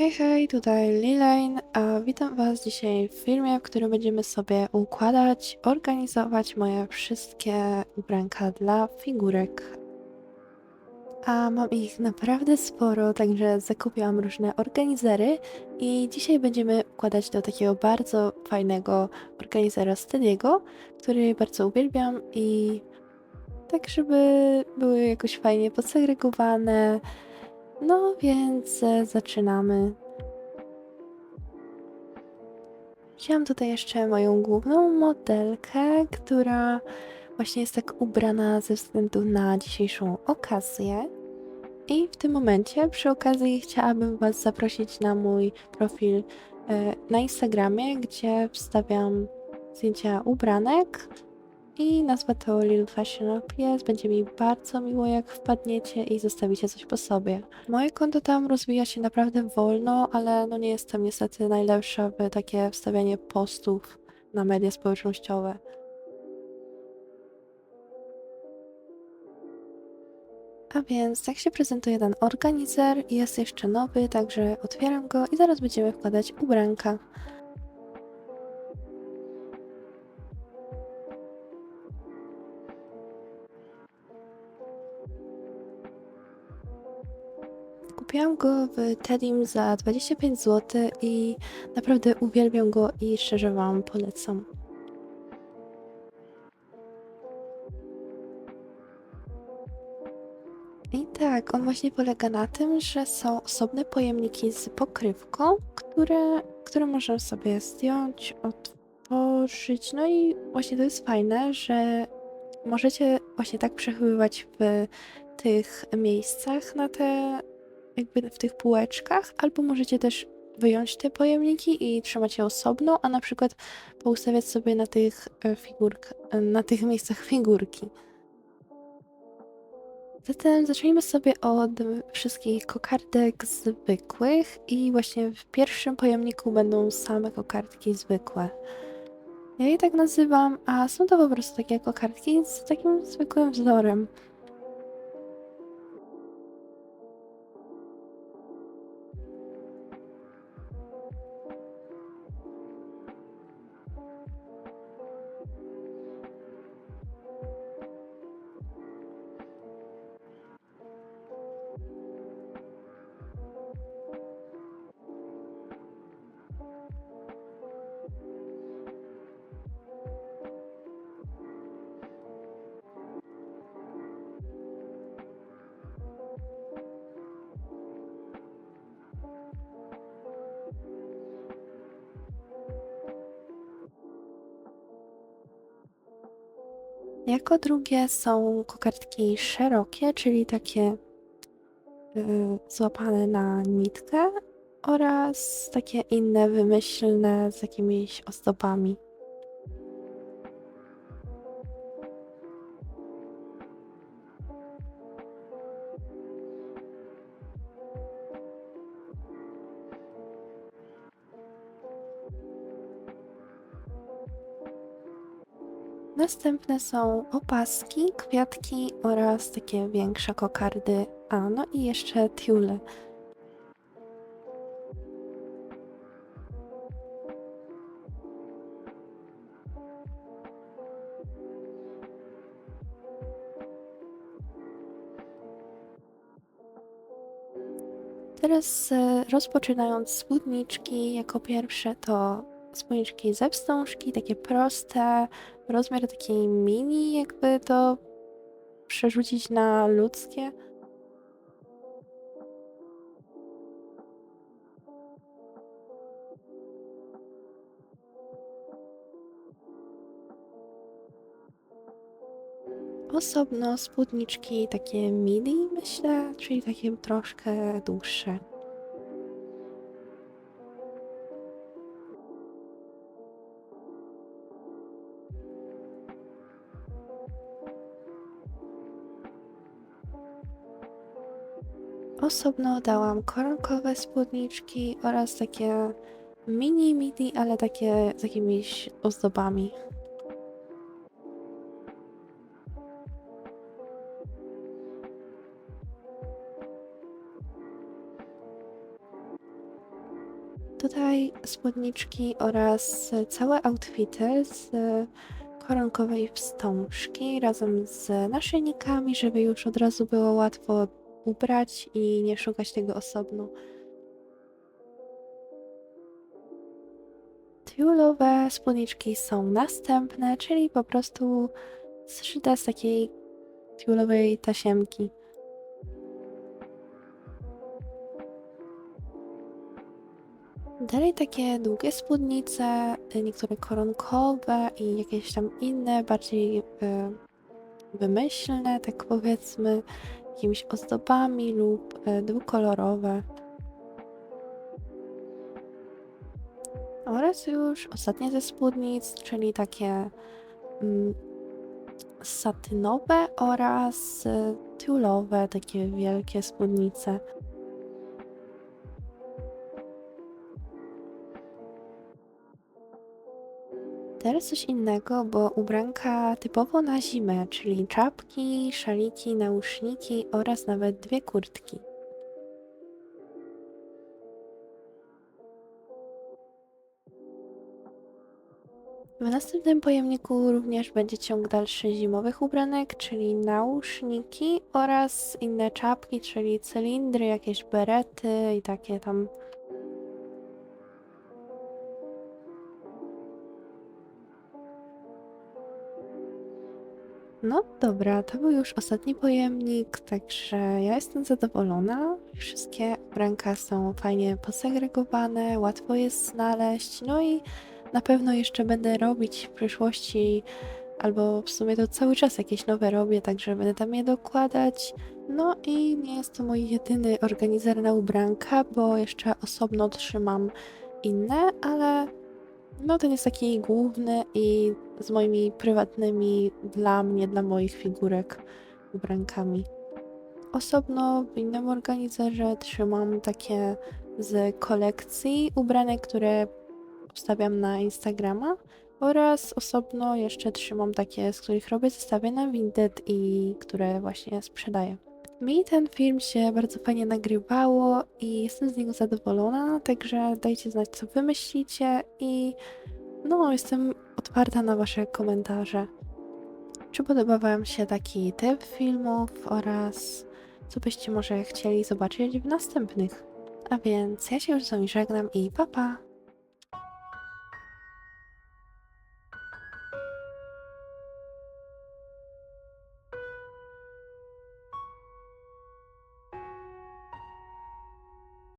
Hej, hej, tutaj Lilane, a witam Was dzisiaj w filmie, w którym będziemy sobie układać, organizować moje wszystkie ubranka dla figurek. A mam ich naprawdę sporo, także zakupiłam różne organizery i dzisiaj będziemy układać do takiego bardzo fajnego organizera Stediego, który bardzo uwielbiam i tak, żeby były jakoś fajnie podsegregowane, no więc e, zaczynamy. Wzięłam tutaj jeszcze moją główną modelkę, która właśnie jest tak ubrana ze względu na dzisiejszą okazję. I w tym momencie przy okazji chciałabym Was zaprosić na mój profil e, na Instagramie, gdzie wstawiam zdjęcia ubranek i nazwa to Lil Fashion Pies. Będzie mi bardzo miło, jak wpadniecie i zostawicie coś po sobie. Moje konto tam rozwija się naprawdę wolno, ale no nie jestem niestety najlepsza w takie wstawianie postów na media społecznościowe. A więc tak się prezentuje ten organizer. Jest jeszcze nowy, także otwieram go i zaraz będziemy wkładać ubranka. Kupiłam go w Tedim za 25 zł i naprawdę uwielbiam go i szczerze Wam polecam. I tak, on właśnie polega na tym, że są osobne pojemniki z pokrywką, które, które można sobie zdjąć, otworzyć. No i właśnie to jest fajne, że możecie właśnie tak przechowywać w tych miejscach na te jakby w tych półeczkach, albo możecie też wyjąć te pojemniki i trzymać je osobno, a na przykład poustawiać sobie na tych e, na tych miejscach figurki. Zatem zacznijmy sobie od wszystkich kokardek zwykłych i właśnie w pierwszym pojemniku będą same kokardki zwykłe. Ja je tak nazywam, a są to po prostu takie kokardki z takim zwykłym wzorem. Jako drugie są kokardki szerokie, czyli takie y, złapane na nitkę oraz takie inne wymyślne z jakimiś ozdobami. Następne są opaski, kwiatki oraz takie większe kokardy. A, no i jeszcze tiule. Teraz e, rozpoczynając spódniczki, jako pierwsze to spódniczki ze wstążki, takie proste, rozmiar taki mini, jakby to przerzucić na ludzkie. Osobno spódniczki takie midi, myślę, czyli takie troszkę dłuższe. Osobno dałam koronkowe spódniczki oraz takie mini, mini, ale takie z jakimiś ozdobami. Tutaj spódniczki oraz całe outfity z koronkowej wstążki razem z naszyjnikami, żeby już od razu było łatwo ubrać i nie szukać tego osobno. Tiulowe spódniczki są następne, czyli po prostu zszyte z takiej tiulowej tasiemki. Dalej takie długie spódnice, niektóre koronkowe i jakieś tam inne, bardziej y, wymyślne, tak powiedzmy, jakimiś ozdobami lub y, dwukolorowe. Oraz już ostatnie ze spódnic, czyli takie mm, satynowe oraz y, tiulowe, takie wielkie spódnice. Teraz coś innego, bo ubranka typowo na zimę, czyli czapki, szaliki, nauszniki oraz nawet dwie kurtki. W następnym pojemniku również będzie ciąg dalszy zimowych ubranek, czyli nauszniki oraz inne czapki, czyli cylindry, jakieś berety i takie tam No dobra, to był już ostatni pojemnik, także ja jestem zadowolona. Wszystkie ubranka są fajnie posegregowane, łatwo jest znaleźć, no i na pewno jeszcze będę robić w przyszłości, albo w sumie to cały czas jakieś nowe robię, także będę tam je dokładać. No i nie jest to mój jedyny organizer na ubranka, bo jeszcze osobno trzymam inne, ale no ten jest taki główny i z moimi prywatnymi dla mnie, dla moich figurek ubrankami. Osobno w innym organizerze trzymam takie z kolekcji ubranek, które wstawiam na Instagrama oraz osobno jeszcze trzymam takie, z których robię zestawy na Vinted i które właśnie sprzedaję. Mi ten film się bardzo fajnie nagrywało i jestem z niego zadowolona, także dajcie znać, co wy myślicie i no, jestem otwarta na wasze komentarze. Czy podoba wam się taki typ filmów oraz co byście może chcieli zobaczyć w następnych? A więc ja się już z wami żegnam i pa pa!